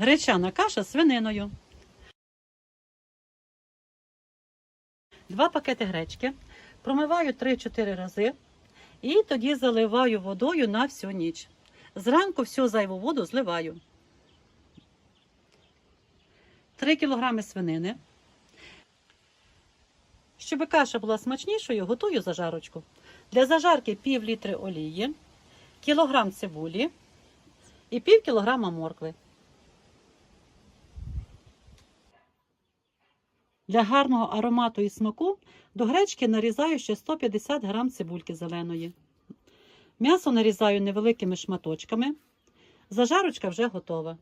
Гречана каша з свининою. Два пакети гречки. Промиваю 3-4 рази і тоді заливаю водою на всю ніч. Зранку всю зайву воду зливаю. 3 кг свинини. Щоб каша була смачнішою, готую зажарочку. Для зажарки пів літри олії, кілограм цибулі і пів кілограма моркви. Для гарного аромату і смаку до гречки нарізаю ще 150 грам цибульки зеленої. М'ясо нарізаю невеликими шматочками. Зажарочка вже готова.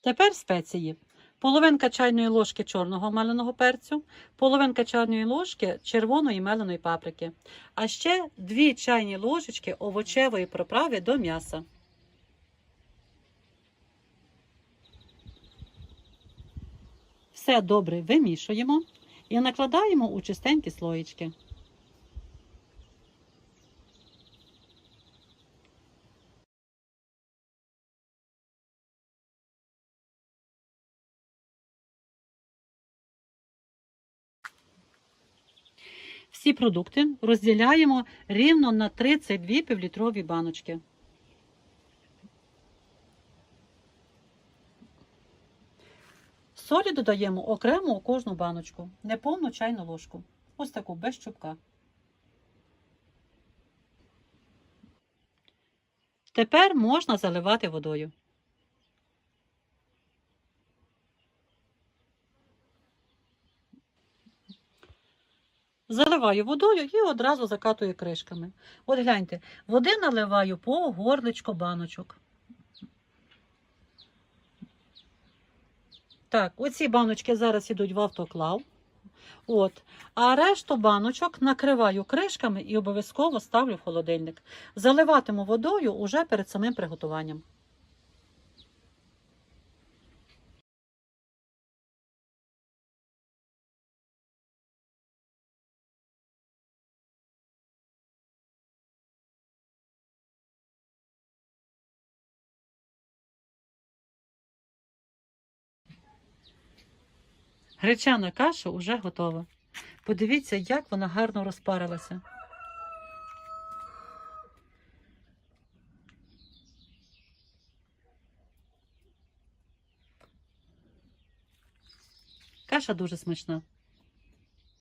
Тепер спеції. Половинка чайної ложки чорного меленого перцю, половинка чайної ложки червоної меленої паприки, а ще 2 чайні ложечки овочевої приправи до м'яса. Все добре вимішуємо і накладаємо у чистенькі слоїчки. Всі продукти розділяємо рівно на 32 півлітрові баночки. Солі додаємо окремо у кожну баночку, неповну чайну ложку. Ось таку без чубка. Тепер можна заливати водою. Заливаю водою і одразу закатую кришками. От гляньте, води наливаю по горличко баночок. Так, оці баночки зараз ідуть в автоклав. От. А решту баночок накриваю кришками і обов'язково ставлю в холодильник. Заливатиму водою уже перед самим приготуванням. Гречана каша вже готова. Подивіться, як вона гарно розпарилася. Каша дуже смачна.